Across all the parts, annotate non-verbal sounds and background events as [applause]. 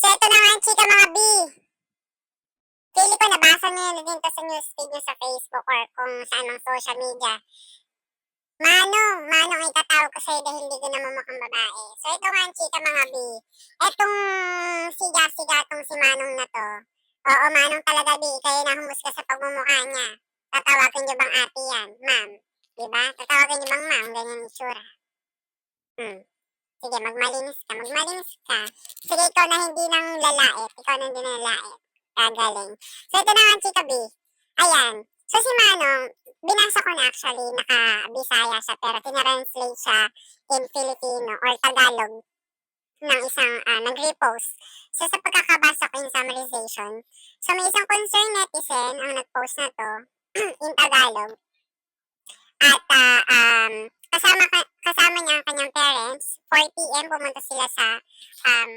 So, ito na nga, chika mga B. Pili ko, nabasa nyo yun din to sa newsfeed nyo sa Facebook or kung saan mang social media. Manong, Manong ay tatawag ko sa'yo dahil hindi ka naman mukhang babae. So, ito nga, chika mga B. Etong siga-siga tong si Manong na to. Oo, Manong talaga, B. Kayo na humusga sa pagmumukha niya. Tatawagin niyo bang ate yan? Ma'am. Diba? Tatawagin niyo bang ma'am? Ganyan yung itsura. Hmm. Sige, magmalinis ka. Magmalinis ka. Sige, ikaw na hindi nang lalait. Ikaw na hindi nang lalait. Gagaling. So, ito na nga, B. Ayan. So, si Manong, binasa ko na actually, naka-Bisaya siya, pero tinranslate siya in Filipino or Tagalog ng isang uh, nag-repost. So, sa pagkakabasa ko in summarization, so may isang concerned netizen ang nag-post na to [clears throat] in Tagalog. At uh, um, kasama, ka, kasama niya ang kanyang parents. 4 p.m. pumunta sila sa um,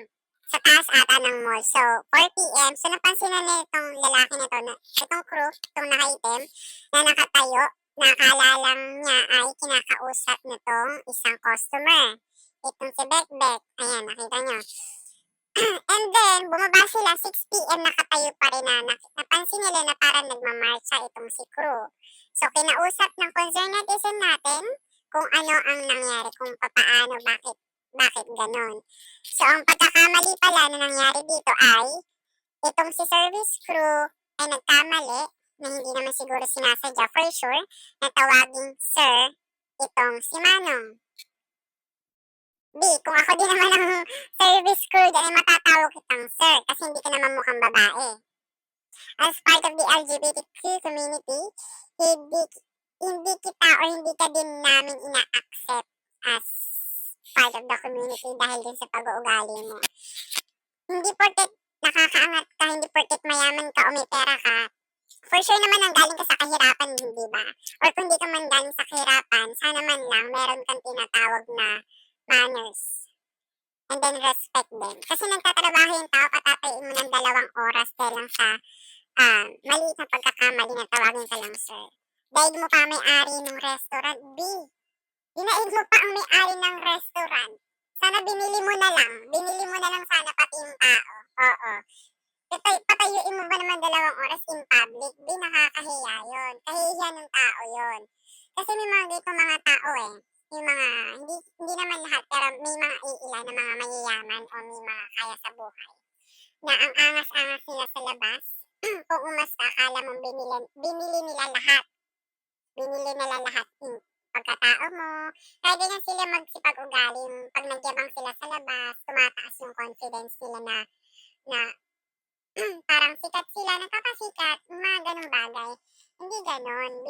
sa taas ata ng mall. So, 4 p.m. So, napansin na nitong lalaki nito, na, itong crew, itong nakaitim, na nakatayo, nakala lang niya ay kinakausap nitong isang customer. Itong si Bekbek. Ayan, nakita niyo. [clears throat] And then, bumaba sila, 6 p.m. nakatayo pa rin na, napansin nila na parang nagmamarcha itong si crew. So, kinausap ng concern netizen natin kung ano ang nangyari, kung papaano, bakit bakit ganon. So, ang pagkakamali pala na nangyari dito ay, itong si service crew ay nagkamali na hindi naman siguro sinasadya for sure na tawagin sir itong si Manong. B, kung ako din naman ang [laughs] service crew dyan ay matatawag kitang sir kasi hindi ka naman mukhang babae. As part of the LGBTQ community, hindi, hindi kita o hindi ka din namin ina-accept as part of the community dahil din sa pag-uugali mo. Hindi porket nakakaangat ka, hindi porket mayaman ka o may pera ka, for sure naman ang galing ka sa kahirapan, hindi ba? Or kung di ka man galing sa kahirapan, sana man lang meron kang tinatawag na manners. And then respect them. Kasi nagtatrabaho yung tao, patatayin mo ng dalawang oras dahil lang sa uh, maliit na pagkakamali na tawagin ka lang, sir. Dahil mo pa may-ari ng restaurant, B, Dinaig mo pa ang may-ari ng restaurant. Sana binili mo na lang. Binili mo na lang sana pati yung tao. Oo. Patay, patayuin mo ba naman dalawang oras in public? Di nakakahiya yun. Kahihiya ng tao yun. Kasi may mga dito mga tao eh. Yung mga, hindi, hindi naman lahat, pero may mga iilan na mga mayayaman o may mga kaya sa buhay. Na ang angas-angas nila sa labas, [clears throat] kung umasta, akala mong binili, binili nila lahat. Binili nila lahat in pagkatao mo. Kaya ganyan sila magsipag-ugali. Pag nagyabang sila sa labas, tumataas yung confidence nila na, na [clears throat] parang sikat sila, nakakasikat, mga ganong bagay. Hindi ganon, B.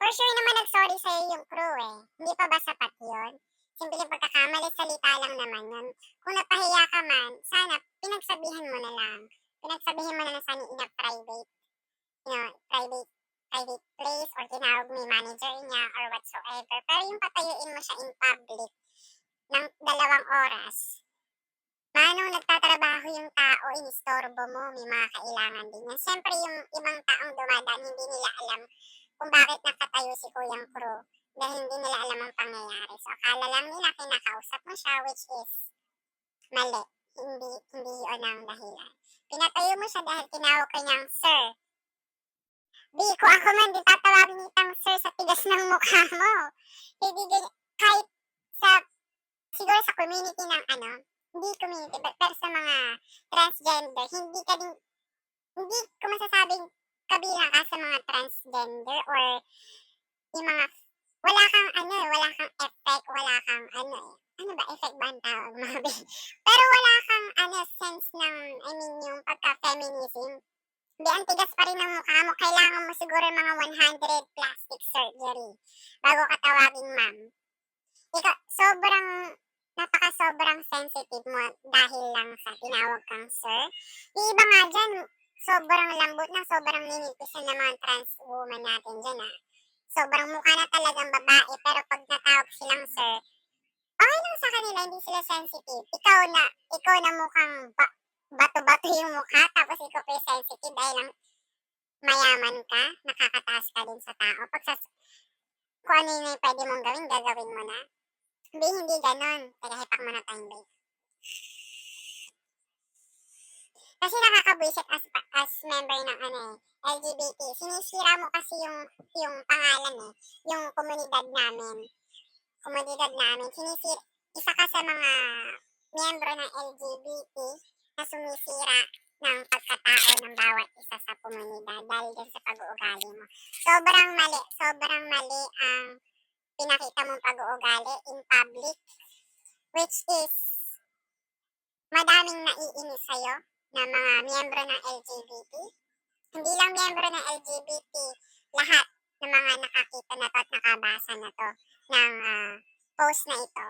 For sure naman nag-sorry sa'yo yung crew eh. Hindi pa ba sapat yun? Simple pagkakamali, salita lang naman yun. Kung napahiya ka man, sana pinagsabihan mo na lang. Pinagsabihan mo na lang sana in a private, know, private private place or tinawag yung manager niya or whatsoever. Pero yung patayuin mo siya in public ng dalawang oras, Manong nagtatrabaho yung tao, inistorbo mo, may mga kailangan din yan. Siyempre yung ibang taong dumadaan, hindi nila alam kung bakit nakatayo si Kuyang Crew dahil hindi nila alam ang pangyayari. So akala lang nila kinakausap mo siya which is mali. Hindi, hindi yun ang dahilan. Pinatayo mo siya dahil tinawag ka niyang sir Di ko ako man, di tatawagin nitang sir sa tigas ng mukha mo. Hindi ganyan, kahit sa, siguro sa community ng ano, hindi community, but, pero sa mga transgender, hindi ka din, hindi ko masasabing kabilang ka sa mga transgender or yung mga, wala kang ano wala kang effect, wala kang ano eh, ano ba, effect ba ang tawag mga [laughs] Pero wala kang ano, sense ng, I mean, yung pagka-feminism, hindi, ang tigas pa rin ng mukha mo. Kailangan mo siguro mga 100 plastic surgery bago ka tawagin ma'am. Ikaw, sobrang, napaka sobrang sensitive mo dahil lang sa tinawag kang sir. Yung iba nga dyan, sobrang lambot na, sobrang ninipisan ng mga trans woman natin dyan ah. Sobrang mukha na talagang babae, pero pag natawag silang sir, okay lang sa kanila, hindi sila sensitive. Ikaw na, ikaw na mukhang ba- bato-bato [laughs] yung mukha, tapos ikaw pa sensitive dahil lang mayaman ka, nakakataas ka din sa tao. Pag sa, kung ano yung pwede mong gawin, gagawin mo na. Hindi, hindi ganon. Teka, hipak mo na tayong break. Kasi nakakabwisit as, as member ng ano eh, LGBT. Sinisira mo kasi yung, yung pangalan eh, yung komunidad namin. Komunidad namin. Sinisira, isa ka sa mga miyembro ng LGBT na sumisira ng pagkatao ng bawat isa sa komunidad dahil din sa pag-uugali mo. Sobrang mali, sobrang mali ang pinakita mong pag-uugali in public which is madaming naiinis sa'yo na mga miyembro ng LGBT. Hindi lang miyembro ng LGBT, lahat ng mga nakakita na to at nakabasa na to ng ah, post na ito.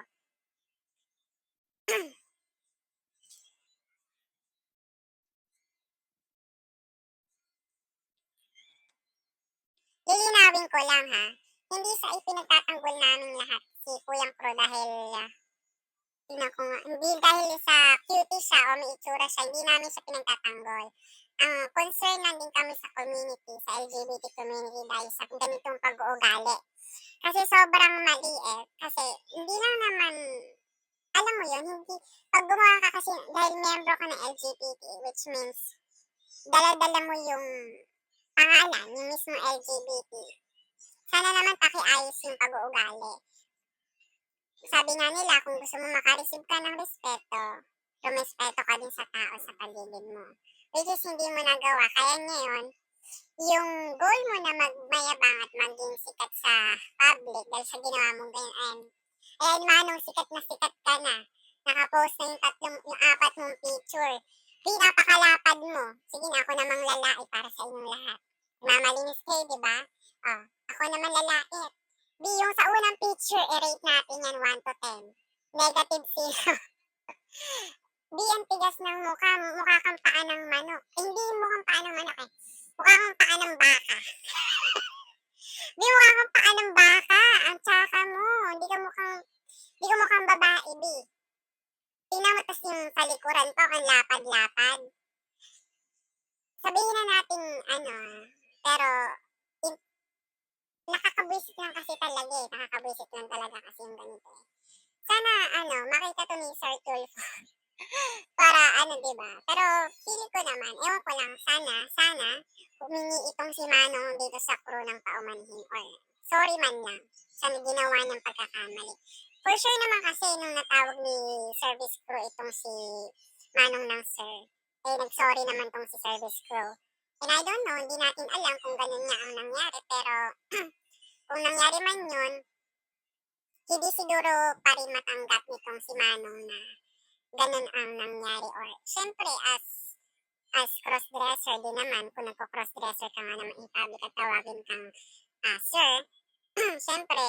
Lilinawin ko lang ha, hindi sa ipinagtatanggol namin lahat si Kuyang Pro dahil ah, ko nga, hindi dahil sa cutie siya o may itsura siya, hindi namin siya pinagtatanggol. Ang concern lang din kami sa community, sa LGBT community dahil sa ganitong pag-uugali. Kasi sobrang mali eh. Kasi hindi lang naman, alam mo yun, hindi, pag gumawa ka kasi dahil membro ka ng LGBT, which means, dala-dala mo yung pangalan, yung mismo LGBT. Sana naman pakiayos yung pag-uugali. Sabi nga nila, kung gusto mo makareceive ka ng respeto, rumespeto ka din sa tao sa paligid mo. Which is hindi mo nagawa. Kaya ngayon, yung goal mo na magmayabang at maging sikat sa public dahil sa ginawa mong ganyan. Ayan, manong sikat na sikat ka na. Nakapost na yung tatlong, yung apat mong picture. Di, napakalapad mo. Sige na, ako namang lalait para sa inyong lahat. Mamalinis kayo, di ba? Oh, ako naman lalait. Di, yung sa unang picture, i-rate natin yan 1 to 10. Negative 0. Di, [laughs] ang tigas ng mukha. Mukha kang paa ng manok. Eh, hindi mukhang paa ng manok eh. Mukha kang paa ng baka. [laughs] Di, mukha kang paa ng baka. Ang tsaka mo. Hindi ka mukhang, hindi ka mukhang babae, di. Tingnan yung talikuran ko, ang lapad-lapad. Sabihin na natin, ano, pero, in- nakakabwisit lang kasi talaga eh. Nakakabwisit lang talaga kasi yung ganito eh. Sana, ano, makita to ni Sir Tulfo. [laughs] Para, ano, ba? Pero, feeling ko naman, ewan ko lang, sana, sana, humingi itong si Manong dito sa crew ng paumanhin or sorry man lang sa ginawa niyang pagkakamali. For sure naman kasi nung natawag ni service crew itong si Manong ng Sir, eh nag-sorry naman tong si service crew. And I don't know, hindi natin alam kung ganun nga ang nangyari, pero [clears throat] kung nangyari man yun, hindi siguro pa rin matanggap nitong si Manong na ganun ang nangyari. Or, syempre, as as crossdresser din naman, kung nagko-crossdresser ka nga naman in public at tawagin kang ah, sir, [clears throat] syempre,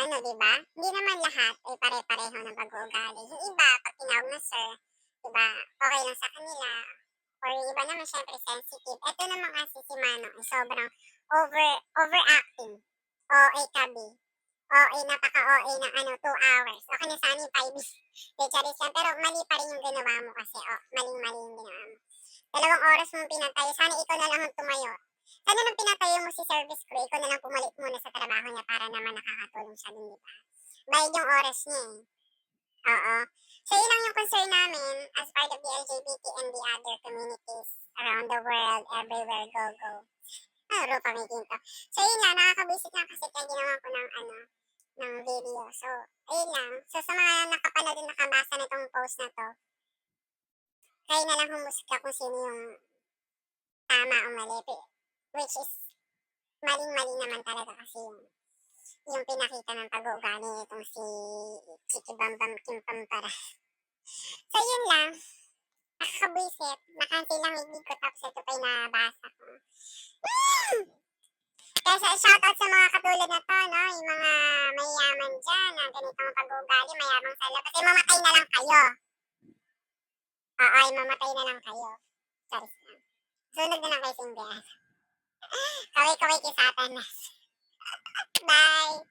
ano, di ba? Hindi naman lahat ay pare-pareho ng pag-uugali. Yung iba, pag tinawag na sir, di ba, okay lang sa kanila. Or yung iba naman, syempre, sensitive. Ito naman kasi si Manong ay sobrang over, overacting. OA kabi. OA, napaka-OA ng ano, 2 hours. Okay na sana yung 5 De, charis yan. Pero mali pa rin yung ginawa mo kasi, oh, maling-mali yung ginawa mo. Dalawang oras mong pinatay. Sana ikaw na lang ang tumayo. Sana nung pinatayo mo si service crew, ikaw na lang pumalit muna sa trabaho niya para naman nakakatulong siya din, di ba? Bayad yung oras niya eh. Oo. So, yun lang yung concern namin as part of the LGBT and the other communities around the world, everywhere, go, go. Rupa may ginto. So, yun lang. Nakakabisit lang kasi kaya ginawa ko ng ano, ng video. So, ayun lang. So, sa mga nakapanood at nakabasa nitong post na to, kayo na lang humusga kung sino yung tama o mali. Which is, maling-mali naman talaga kasi yung, yung pinakita ng pag-uugali itong si Chiki Bambam Kim Pampara. [laughs] so, yun lang. Nakakabwisit. Nakansi lang hindi ko tapos ito pa yung nabasa ko. Mm! Kaya shoutout sa mga katulad na to, no? Yung mga mayayaman dyan na ganitong pag-uugali, mayabang sa labas. Eh, mamatay na lang kayo. Oo, ay mamatay na lang kayo. Lang. Sunod na lang kayo sa Indiana. Kaway-kaway kay Satanas. [laughs] Bye!